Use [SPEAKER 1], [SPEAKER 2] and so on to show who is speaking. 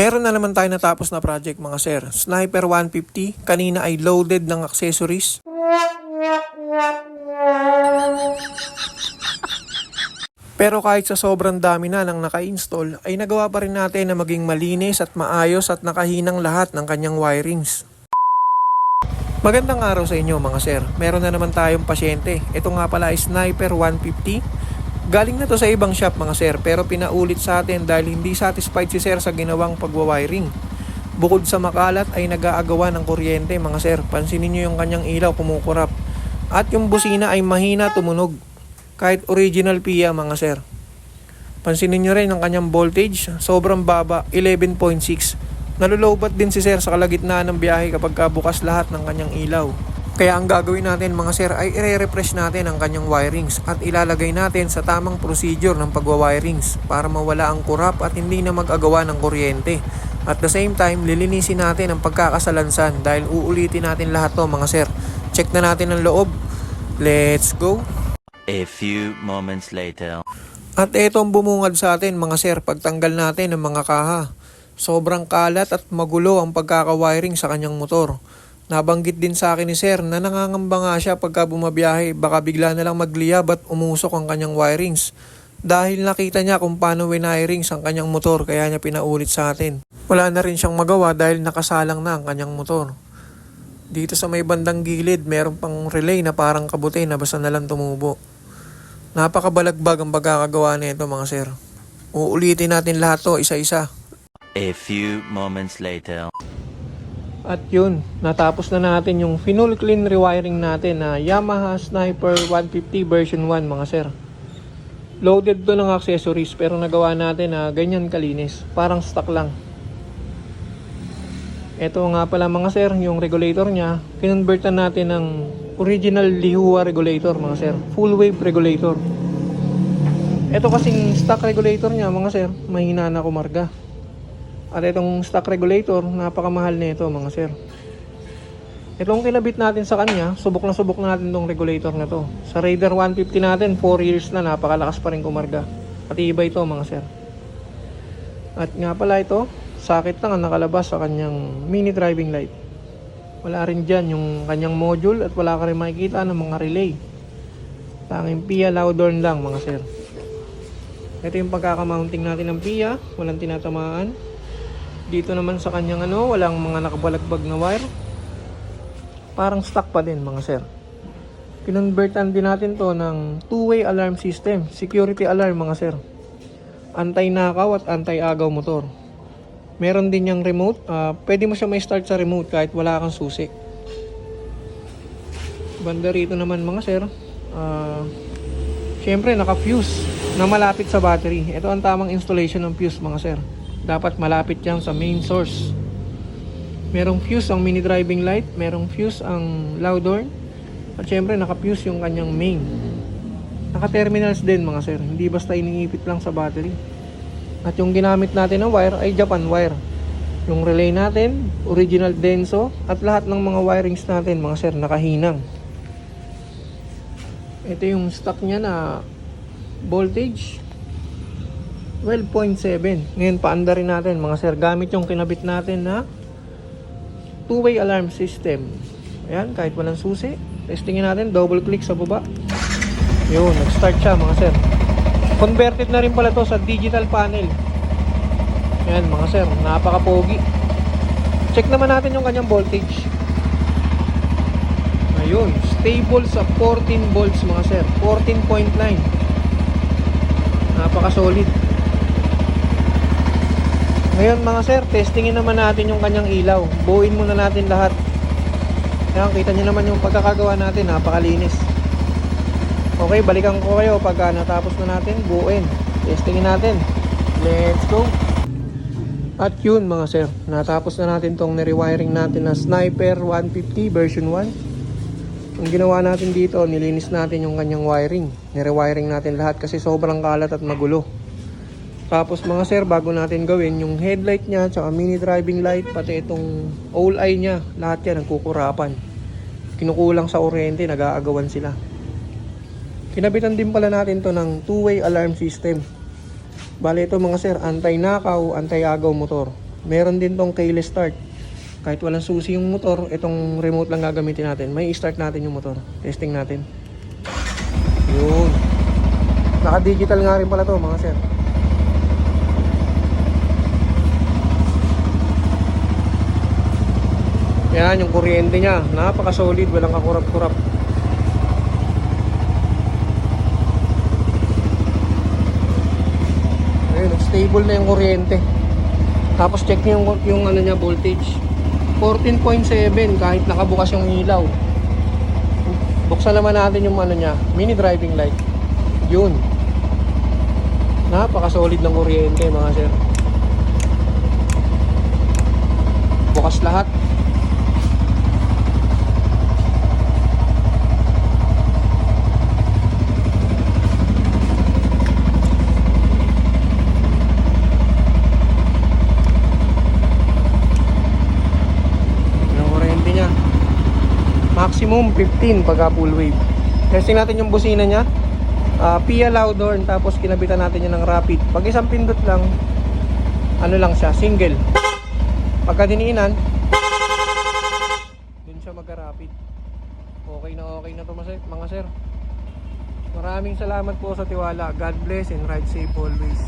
[SPEAKER 1] Meron na naman tayo natapos na project mga sir. Sniper 150, kanina ay loaded ng accessories. Pero kahit sa sobrang dami na ng naka-install, ay nagawa pa rin natin na maging malinis at maayos at nakahinang lahat ng kanyang wirings. Magandang araw sa inyo mga sir. Meron na naman tayong pasyente. Ito nga pala ay Sniper 150. Galing na to sa ibang shop mga sir pero pinaulit sa atin dahil hindi satisfied si sir sa ginawang pagwawiring. Bukod sa makalat ay nag-aagawa ng kuryente mga sir. Pansinin nyo yung kanyang ilaw kumukurap. At yung busina ay mahina tumunog. Kahit original PIA mga sir. Pansinin nyo rin ang kanyang voltage. Sobrang baba, 11.6. Nalulobat din si sir sa kalagitnaan ng biyahe kapag bukas lahat ng kanyang ilaw. Kaya ang gagawin natin mga sir ay i-refresh natin ang kanyang wirings at ilalagay natin sa tamang procedure ng pagwa-wirings para mawala ang kurap at hindi na mag-agawa ng kuryente. At the same time, lilinisin natin ang pagkakasalansan dahil uulitin natin lahat to mga sir. Check na natin ang loob. Let's go!
[SPEAKER 2] A few moments later.
[SPEAKER 1] At etong bumungad sa atin mga sir pagtanggal natin ng mga kaha. Sobrang kalat at magulo ang pagkakawiring sa kanyang motor. Nabanggit din sa akin ni sir na nangangamba nga siya pagka bumabiyahe baka bigla na lang magliyab at umusok ang kanyang wirings. Dahil nakita niya kung paano winirings ang kanyang motor kaya niya pinaulit sa atin. Wala na rin siyang magawa dahil nakasalang na ang kanyang motor. Dito sa may bandang gilid meron pang relay na parang kabuti na basta na lang tumubo. Napakabalagbag ang pagkakagawa nito mga sir. Uulitin natin lahat to isa-isa.
[SPEAKER 2] A few moments later.
[SPEAKER 1] At yun, natapos na natin yung full clean rewiring natin na Yamaha Sniper 150 version 1 mga sir. Loaded to ng accessories pero nagawa natin na ganyan kalinis. Parang stock lang. Ito nga pala mga sir, yung regulator niya, kinonvertan natin ng original Lihua regulator mga sir. Full wave regulator. Ito kasing stock regulator niya mga sir, mahina na kumarga. At itong stock regulator, napakamahal nito mga sir. Itong kinabit natin sa kanya, subok na subok natin tong regulator na to. Sa Raider 150 natin, 4 years na, napakalakas pa rin kumarga. Patibay ito mga sir. At nga pala ito, sakit lang ang nakalabas sa kanyang mini driving light. Wala rin dyan yung kanyang module at wala ka rin makikita ng mga relay. Tanging PIA Loudorn lang mga sir. Ito yung pagkakamounting natin ng PIA, walang tinatamaan. Dito naman sa kanyang ano, walang mga nakabalagbag na wire. Parang stock pa din mga sir. Kinonvertan din natin to ng two-way alarm system, security alarm mga sir. Anti-nakaw at anti-agaw motor. Meron din yung remote, ah, pwede mo siya may start sa remote kahit wala kang susi. Banda rito naman mga sir, ah, syempre naka-fuse na malapit sa battery. Ito ang tamang installation ng fuse mga sir dapat malapit yan sa main source. Merong fuse ang mini driving light, merong fuse ang loud horn, at syempre naka-fuse yung kanyang main. Naka-terminals din mga sir, hindi basta iniipit lang sa battery. At yung ginamit natin na wire ay Japan wire. Yung relay natin, original Denso, at lahat ng mga wirings natin mga sir, nakahinang. Ito yung stock niya na voltage 12.7. Ngayon, paanda rin natin mga sir. Gamit yung kinabit natin na two-way alarm system. Ayan, kahit walang susi. Testingin natin, double click sa baba. Yun, nag-start siya mga sir. Converted na rin pala to sa digital panel. Ayan mga sir, napaka-pogi. Check naman natin yung kanyang voltage. Ayun, stable sa 14 volts mga sir. 14.9. Napaka-solid. Ngayon mga sir, testingin naman natin yung kanyang ilaw. Buuin muna natin lahat. Ayan, kita nyo naman yung pagkakagawa natin, napakalinis. Okay, balikan ko kayo pagka natapos na natin, buuin. Testingin natin. Let's go! At yun mga sir, natapos na natin tong nirewiring natin na Sniper 150 version 1. Ang ginawa natin dito, nilinis natin yung kanyang wiring. Nirewiring natin lahat kasi sobrang kalat at magulo. Tapos mga sir, bago natin gawin, yung headlight niya, tsaka mini driving light, pati itong all eye niya, lahat yan nagkukurapan. Kinukulang sa kuryente, nag-aagawan sila. Kinabitan din pala natin to ng two-way alarm system. Bale ito mga sir, anti-nakaw, anti-agaw motor. Meron din tong keyless start. Kahit walang susi yung motor, itong remote lang gagamitin natin. May start natin yung motor. Testing natin. Yun. Naka-digital nga rin pala to mga sir. Yan, yung kuryente niya. Napaka-solid, walang kakurap-kurap. Ayun, stable na yung kuryente. Tapos check niyo yung, yung ano niya, voltage. 14.7 kahit nakabukas yung ilaw. Buksan naman natin yung ano niya, mini driving light. Yun. Napaka-solid ng kuryente mga sir. Bukas lahat. Yung kuryente niya. Maximum 15 pagka full wave. Testing natin yung busina niya. Ah, Pia loud horn tapos kinabitan natin yan ng rapid. Pag isang pindot lang, ano lang siya, single. Pagka diniinan, dun siya magka-rapid. Okay na okay na to mga sir. Maraming salamat po sa tiwala. God bless and ride safe always.